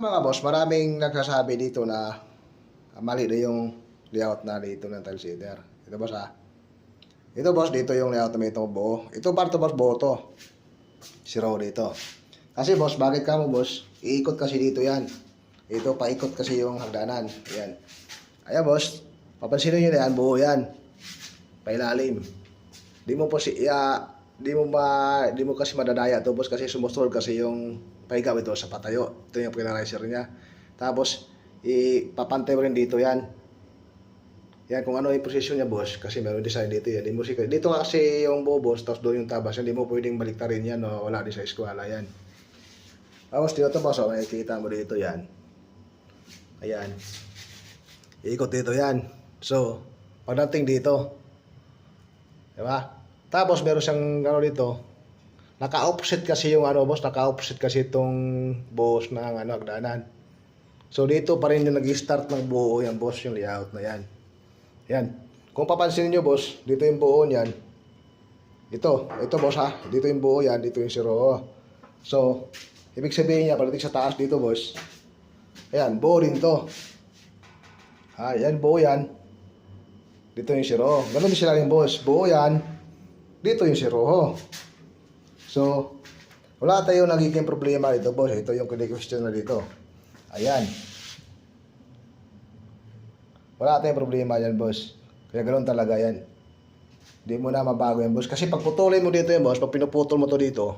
Mga boss, maraming nagsasabi dito na mali na yung layout na dito ng tile shader. Ito boss ah. Ito boss, dito yung layout na may itong buo. Ito parto boss, buo to. Zero dito. Kasi boss, bakit ka mo boss? Iikot kasi dito yan. Ito, paikot kasi yung hagdanan. Ayan. Ayan boss, papansin nyo yan, buo yan. Pailalim. Di mo po si, ya, di mo ma, di mo kasi madadaya to boss kasi sumustol kasi yung paigaw ito sa patayo. Ito yung pinariser niya. Tapos, ipapantay mo rin dito yan. Yan, kung ano yung position niya, boss, kasi meron design dito yan. Di mo si, dito kasi yung buo, boss, tapos doon yung tabas. Hindi mo pwedeng baliktarin yan, no? wala din sa eskwala yan. Tapos dito, boss, oh, makikita mo dito yan. Ayan. Iikot dito yan. So, pagdating dito, di ba? Tapos meron siyang ano dito, naka-offset kasi yung ano boss, naka-offset kasi itong boss ng ano, hagdanan. So dito pa rin yung nag-start ng buo yan boss, yung layout na yan. Yan. Kung papansin niyo boss, dito yung buo niyan. Ito, ito boss ha, dito yung buo yan, dito yung zero. So, ibig sabihin niya, pagdating sa taas dito boss, ayan, buo rin to. Ha, yan, buo yan. Dito yung zero. Ganun din sila yung boss. Buo yan. Dito yung zero. So, wala tayong nagiging problema dito, boss. Ito yung kini-question na dito. Ayan. Wala tayong problema yan, boss. Kaya ganoon talaga yan. Hindi mo na mabago yan, boss. Kasi pag putulin mo dito yan, boss, pag pinuputol mo to dito,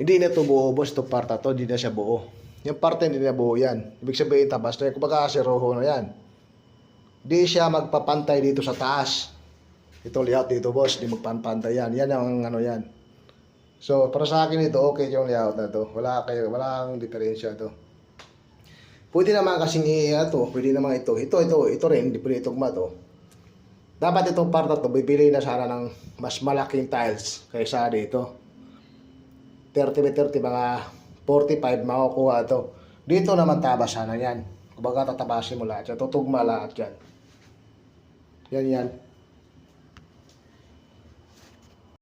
hindi na to buo, boss. Ito parta to, hindi na siya buo. Yung parte hindi na buo yan. Ibig sabihin, tabas na yan. Kumbaga, kasi roho na yan. Hindi siya magpapantay dito sa taas. Ito layout dito, boss. Hindi magpapantay yan. Yan ang ano yan. So, para sa akin ito, okay yung layout na to. Wala kayo, walang diferensya to. Pwede naman kasing i to, pwede naman ito. Ito, ito, ito rin, hindi pwede itong to. Dapat itong part na to, bibili na sana ng mas malaking tiles kaysa dito. 30 by 30, mga 45 makukuha to. Dito naman tabas sana yan. Kumbaga tatabasin mo lahat yan. Tutugma lahat yan. Yan yan.